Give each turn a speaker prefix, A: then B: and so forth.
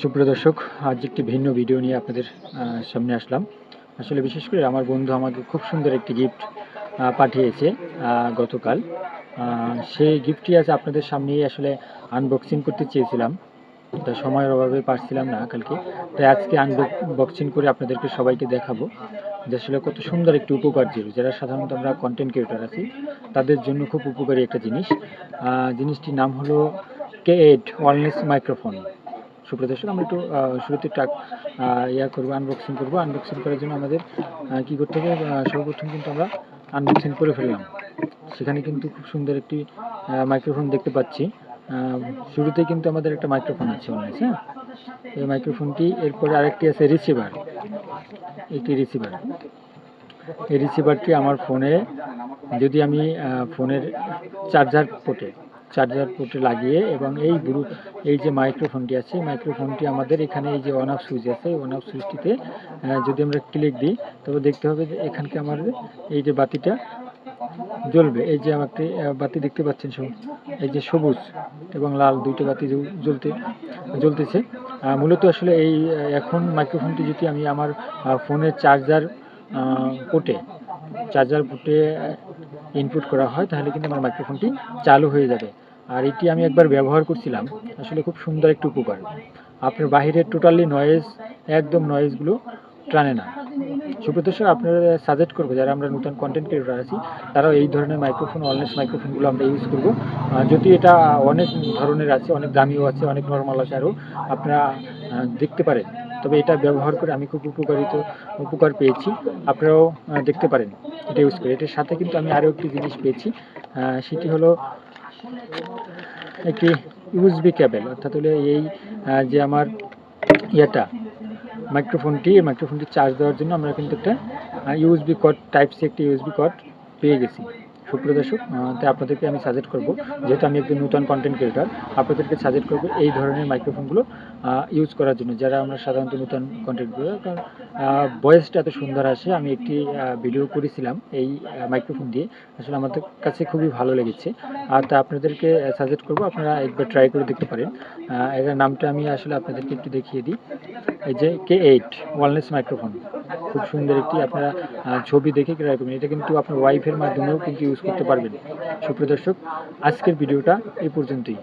A: সুপ্রিয় দর্শক, আজ একটি ভিন্ন ভিডিও নিয়ে আপনাদের সামনে আসলাম। আসলে বিশেষ করে আমার বন্ধু আমাকে খুব সুন্দর একটি গিফট পাঠিয়েছে গতকাল। সেই গিফটটি আজ আপনাদের সামনেই আসলে আনবক্সিং করতে চেয়েছিলাম। তা সময়ের অভাবে পারছিলাম না কালকে। তাই আজকে আনবক্সিং করে আপনাদেরকে সবাইকে দেখাবো। যে আসলে কত সুন্দর একটি উপকার ছিল। যারা সাধারণত আমরা কন্টেন্ট ক্রিয়েটার আছি, তাদের জন্য খুব উপকারী একটা জিনিস। জিনিসটির নাম হলো কে এইট ওয়ারলেস মাইক্রোফোন সুপ্রিয় দর্শক আমরা একটু শুরুতে টাক ইয়া করব আনবক্সিং করব। আনবক্সিং করার জন্য আমাদের কি করতে হবে? সর্বপ্রথম কিন্তু আমরা আনবক্সিং করে ফেললাম। সেখানে কিন্তু খুব সুন্দর একটি মাইক্রোফোন দেখতে পাচ্ছি। আহ, শুরুতেই কিন্তু আমাদের একটা মাইক্রোফোন আছে অনলাইন হ্যাঁ? এই মাইক্রোফোনটি এরপরে আরেকটি আছে রিসিভার একটি রিসিভার এই রিসিভারটি আমার ফোনে যদি আমি ফোনের চার্জার পোর্টে চার্জার পোর্টে লাগিয়ে এবং এই ব্লু এই যে মাইক্রোফোনটি আছে মাইক্রোফোনটি আমাদের এখানে এই যে অন অফ সুইচ আছে অন অফ সুইচটিতে যদি আমরা ক্লিক দিই, তবে দেখতে হবে যে এখানকে আমার এই যে বাতিটা জ্বলবে। এই যে আমাকে বাতি দেখতে পাচ্ছেন এই যে সবুজ এবং লাল দুইটা বাতি জ্বল- জ্বলতে, জ্বলতেছে। মূলত আসলে এই এখন মাইক্রোফোনটি যদি আমি আমার ফোনের চার্জার পোর্টে চার্জার পোর্টে ইনপুট করা হয়, তাহলে কিন্তু আমার মাইক্রোফোনটি চালু হয়ে যাবে। আর এটি আমি একবার ব্যবহার করছিলাম। আসলে খুব সুন্দর একটি উপকার। আপনার বাহিরের টোটালি নয়েজ একদম নয়েজগুলো টানে না। সুপ্রদর্শক আপনারা সাজেস্ট করব, যারা আমরা নতুন কন্টেন্ট ক্রিয়েটার আছি, তারাও এই ধরনের মাইক্রোফোন ওয়ারলেস মাইক্রোফোনগুলো আমরা ইউজ করব। যদি এটা অনেক ধরনের আছে, অনেক দামিও আছে, অনেক নর্মাল আছে আরও আপনারা দেখতে পারেন। তবে এটা ব্যবহার করে আমি খুব উপকারিত, উপকার পেয়েছি। আপনারাও দেখতে পারেন। এটা ইউজ করে। এটার সাথে কিন্তু আমি আরও একটি জিনিস পেয়েছি। সেটি হলো একটি ইউএসবি ক্যাবেল অর্থাৎ হলো এই যে আমার ইয়েটা মাইক্রোফোনটি মাইক্রোফোনটি চার্জ দেওয়ার জন্য আমরা কিন্তু একটা ইউএসবি কড টাইপ সি একটি ইউএসবি কড পেয়ে গেছি। সুপ্রিয় দর্শক তাই আপনাদেরকে আমি সাজেস্ট করব, যেহেতু আমি একজন নতুন কন্টেন্ট ক্রিয়েটার আপনাদেরকে সাজেস্ট করব এই ধরনের মাইক্রোফোনগুলো ইউজ করার জন্য। যারা আমরা সাধারণত নতুন কন্টেন্ট ক্রিয়েটার কারণ ভয়েসটা এত সুন্দর আসে, আমি একটি ভিডিও করেছিলাম এই মাইক্রোফোন দিয়ে। আসলে আমাদের কাছে খুবই ভালো লেগেছে। আর তা আপনাদেরকে সাজেস্ট করব, আপনারা একবার ট্রাই করে দেখতে পারেন। এটার নামটা আমি আসলে আপনাদেরকে একটু দেখিয়ে দিই। এই যে কে এইট ওয়ালনেস মাইক্রোফোন খুব সুন্দর একটি আপনারা ছবি দেখে ক্রয় করবেন। এটা কিন্তু আপনার ওয়াইফের মাধ্যমেও কিন্তু ইউজ করতে পারবেন। সুপ্রিয় দর্শক, আজকের ভিডিওটা এই পর্যন্তই।